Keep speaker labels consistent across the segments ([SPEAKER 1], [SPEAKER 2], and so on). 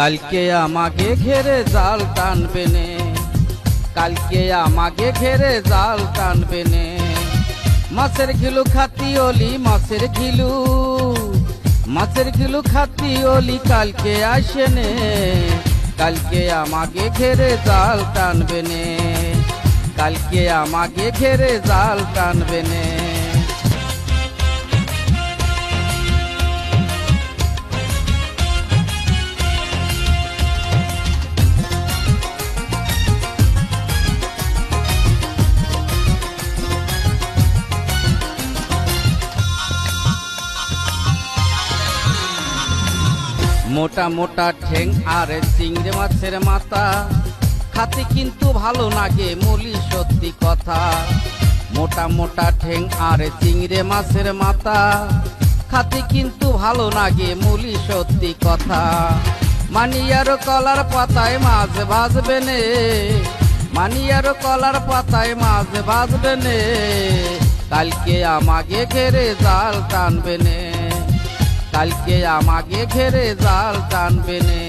[SPEAKER 1] কালকে আমাকে ঘেরে জাল টানবে নে। কালকে আমাকে ঘেরে জাল টানবে নে। মাছের ঘিলু খাতি অলি, মাছের ঘিলু। মাছের ঘিলু খাতি অলি কালকে আসে নে। কালকে আমাকে ঘেরে জাল টানবে নে। কালকে আমাকে ঘেরে জাল টানবে নে। মোটা মোটা ঠেং আর চিংড়ে মাছের মাথা। খাতে কিন্তু ভালো লাগে মলি, সত্যি কথা। মোটা মোটা ঠেং আর চিংড়ি মাছের মাথা। খাতে কিন্তু ভালো লাগে মলি, সত্যি কথা। মানিয়ার কলার পাতায় মাছ ভাজবে নে। মানিয়ার কলার পাতায় মাছ ভাজবে নে। কালকে আমাকে ঘেরে জাল টানবে নে। কালকে আমাকে ঘেরে জাল টানবে নে।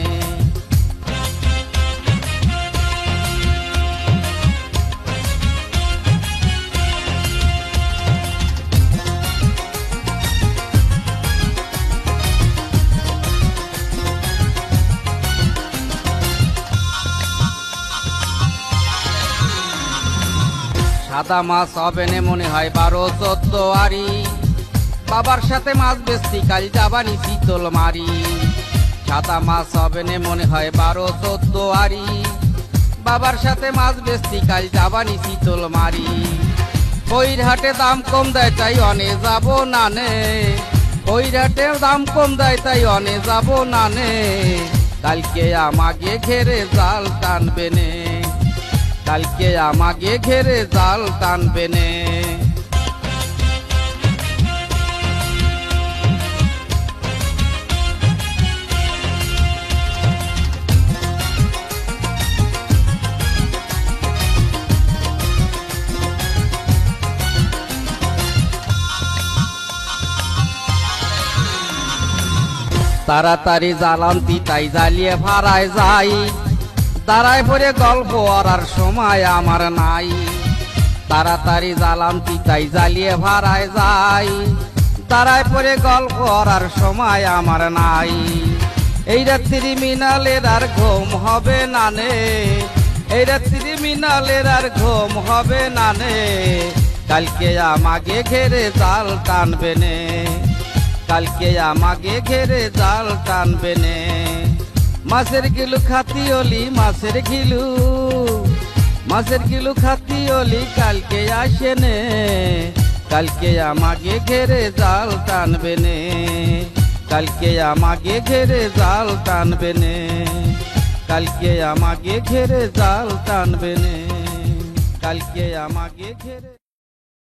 [SPEAKER 1] সাদা মাছ হবে নে মনে হয় বারো চোদ্দ আরি বাবার সাথে মাছ বেশি কাল যাবানি শীতল মারি। সাদা মাছ হবে নে মনে হয় বারো চোদ্দ আরি বাবার সাথে মাছ বেশি কাল যাবানি শীতল মারি। কইরহাটে দাম কম দেয়, তাই অনে যাব না নে কইরহাটে দাম কম দেয়, তাই অনে যাব না নে কালকে আমাকে ঘেরে জাল টানবে নে। কালকে আমাকে ঘেরে জাল টানবে নে। তাড়াতাড়ি জ্বালান্তি, তাই জ্বালিয়ে ভাড়ায় যাই। দাঁড়ায় পরে গল্প আর সময় আমার নাই। তাড়াতাড়ি জ্বালান্তি, তাই জ্বালিয়ে ভাড়ায় যাই। দাঁড়ায় পরে গল্প আর সময় আমার নাই। এই রাত্রি মিনালের আর ঘুম হবে না নে। এই রাত্রি মিনালের আর ঘুম হবে না নে। কালকে আমাকে ঘেরে জাল টানবে নে। কালকে আমাকে ঘেরে জাল টানবে নে। মাছের গিলু খাতি অলি, মাছের গিলু। মাছের গিলু খাতি অলি, কালকে আসে নে। কালকে আমাকে ঘেরে জাল টানবে নে। কালকে আমাকে ঘেরে জাল টানবে নে। কালকে আমাকে ঘেরে জাল টানবে নে। কালকে আমাকে ঘেরে